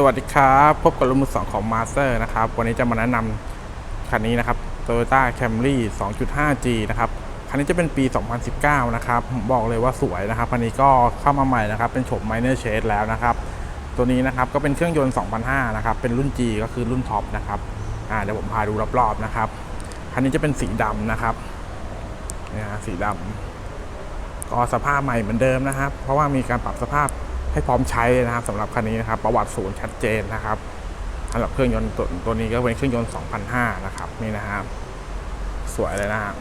สวัสดีครับ พบกับรถมือสองของ Master นะครับ วันนี้จะมาแนะนำคันนี้นะครับ Toyota Camry 2.5G นะครับ คันนี้จะเป็นปี 2019 นะครับ ผมบอกเลยว่าสวยนะครับ คันนี้ก็เข้ามาใหม่นะครับ เป็นโฉม Minor Shade แล้วนะครับ ตัวนี้นะครับก็เป็นเครื่องยนต์ 2005 นะครับ เป็นรุ่น G ก็คือรุ่นท็อปนะครับอ่าเดี๋ยวผมพาดูรอบๆนะครับ คันนี้จะเป็นสีดำนะครับนี่ยฮะสีดำก็สภาพใหม่เหมือนเดิมนะครับ เพราะว่ามีการปรับสภาพ ให้พร้อมใช้นะครับสำหรับคันนี้นะครับ ประวัติศูนย์ชัดเจนนะครับสำหรับเครื่องยนต์ตัวตัวนี้ก็เป็นเครื่องยนต์ 2005 นะครับนี่นะครับสวยเลยนะฮะ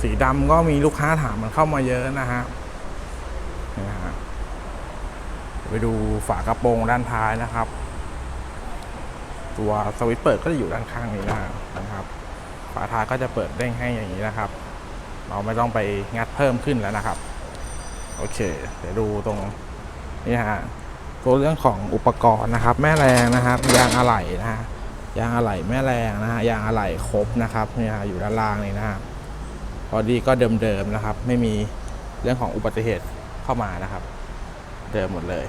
สีดำก็มีลูกค้าถามมันเข้ามาเยอะนะฮะนี่นะฮะไปดูฝากระโปรงด้านท้ายนะครับ ตัวสวิตช์เปิดก็จะอยู่ด้านข้างนี้นะฮะนะครับ ฝาท้ายก็จะเปิดเด้งให้อย่างนี้นะครับ เราไม่ต้องไปงัดเพิ่มขึ้นแล้วนะครับ โอเค เดี๋ยวดูตรงนี่ฮะตัวเรื่องของอุปกรณ์นะครับ แม่แรงนะครับ ยางอะไหล่นะฮะยางอะไหล่แม่แรงนะฮะยางอะไหล่ครบนะครับเนี่ยฮะอยู่ด้านล่างนี่นะฮะพอดีก็เดิมๆนะครับ ไม่มีเรื่องของอุบัติเหตุเข้ามานะครับ เดิมหมดเลย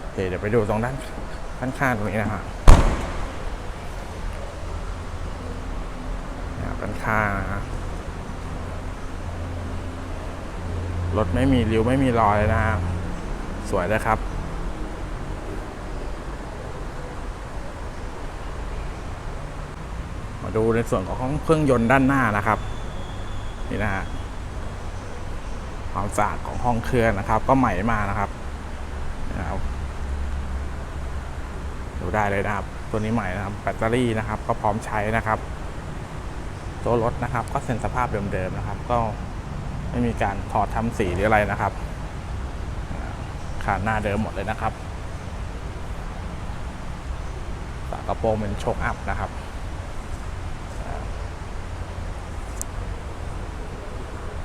โอเคเดี๋ยวไปดูตรงด้านด้านข้างตรงนี้นะฮะด้านข้างนะฮะ รถไม่มีริ้วไม่มีรอยเลยนะฮะสวยเลยครับ มาดูในส่วนของเครื่องยนต์ด้านหน้านะครับ นี่นะฮะความสะอาดของห้องเครื่องนะครับ ก็ใหม่มานะครับนะครับดูได้เลยนะครับ ตัวนี้ใหม่นะครับแบตเตอรี่นะครับ ก็พร้อมใช้นะครับ ตัวรถนะครับ ก็เซ็นสภาพเดิมๆนะครับ ก็ ไม่มีการถอดทำสีหรืออะไรนะครับขาหน้าเดิมหมดเลยนะครับฝากระโปรงเป็นโชคอัพนะครับ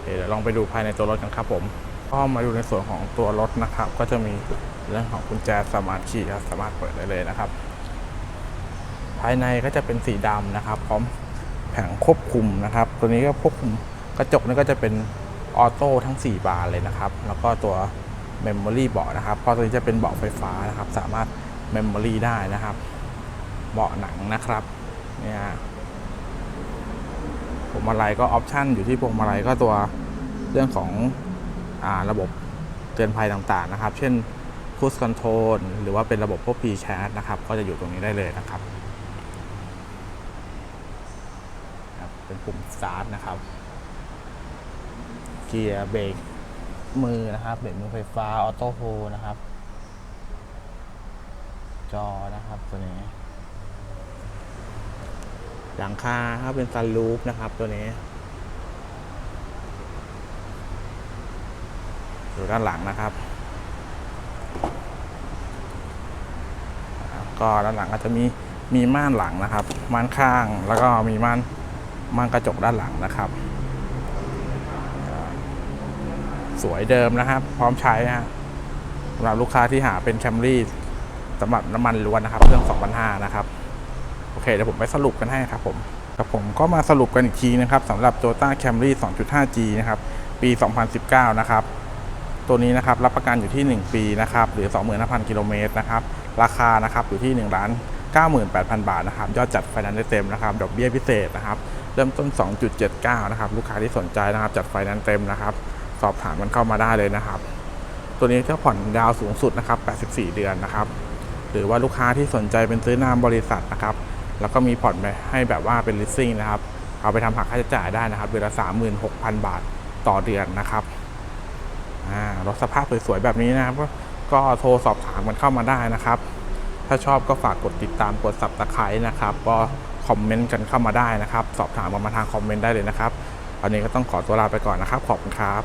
เดี๋ยวลองไปดูภายในตัวรถกันครับผมก็มาดูในส่วนของตัวรถนะครับ ก็จะมีเรื่องของกุญแจสามารถขี่ครับสามารถเปิดได้เลยนะครับ ภายในก็จะเป็นสีดำนะครับ พร้อมแผงควบคุมนะครับ ตัวนี้ก็ควบคุมกระจกนี่ก็จะเป็น ออโต้ทั้ง 4 บานเลยนะครับ แล้วก็ตัวเมมโมรี่เบาะนะครับเพราะตัวนี้จะเป็นเบาะไฟฟ้านะครับ สามารถเมมโมรี่ได้นะครับ เบาะหนังนะครับ เนี่ยพวงมาลัยก็ออปชั่นอยู่ที่พวงมาลัยก็ตัวเรื่องของอาระบบเตือนภัยต่างๆนะครับ เช่นคูสคอนโทรลหรือว่าเป็นระบบพวก p c h a t นะครับ ก็จะอยู่ตรงนี้ได้เลยนะครับครับเป็นปุ่มสตาร์ทนะครับ เกียร์เบรกมือนะครับเบรกมือไฟฟ้าออโต้โฮนะครับ จอนะครับตัวนี้ หลังคาครับเป็นซันรูฟนะครับตัวนี้อยู่ด้านหลังนะครับ ก็ด้านหลังก็จะมีมีม่านหลังนะครับ ม่านข้างแล้วก็มีม่านม่านกระจกด้านหลังนะครับอ่า สวยเดิมนะครับ พร้อมใช้นะฮะสำหรับลูกค้าที่หาเป็นแคมรี่สำหรับน้ำมันล้วนนะครับเครื่อง2,500นะครับ โอเคเดี๋ยวผมไปสรุปกันให้ครับผมครับผมก็มาสรุปกันอีกทีนะครับสำหรับ Toyota Camry 2.5G นะครับ ปี 2019 นะครับ ตัวนี้นะครับรับประกันอยู่ที่ 1 ปีนะครับหรือ 25,000 กิโลเมตรนะครับ ราคานะครับอยู่ที่1ล้าน98,000 บาทนะครับ ยอดจัดไฟแนนซ์ได้เต็มนะครับ ดอกเบี้ยพิเศษนะครับ เริ่มต้น 2.79 นะครับ ลูกค้าที่สนใจนะครับ จัดไฟแนนซ์เต็มนะครับ สอบถามกันเข้ามาได้เลยนะครับ ตัวนี้จะผ่อนดาวสูงสุดนะครับ 84 เดือนนะครับ หรือว่าลูกค้าที่สนใจเป็นซื้อนามบริษัทนะครับ แล้วก็มีผ่อนไปให้แบบว่าเป็น leasing นะครับ เอาไปทำหักค่าใช้จ่ายได้นะครับเดือนละ 36,000 บาทต่อเดือนนะครับอ่ารถสภาพสวยๆแบบนี้นะครับ ก็โทรสอบถามกันเข้ามาได้นะครับ ถ้าชอบก็ฝากกดติดตามกด subscribe นะครับ ก็คอมเมนต์กันเข้ามาได้นะครับ สอบถามกันมาทางคอมเมนต์ได้เลยนะครับวันนี้ก็ต้องขอตัวลาไปก่อนนะครับ ขอบคุณครับ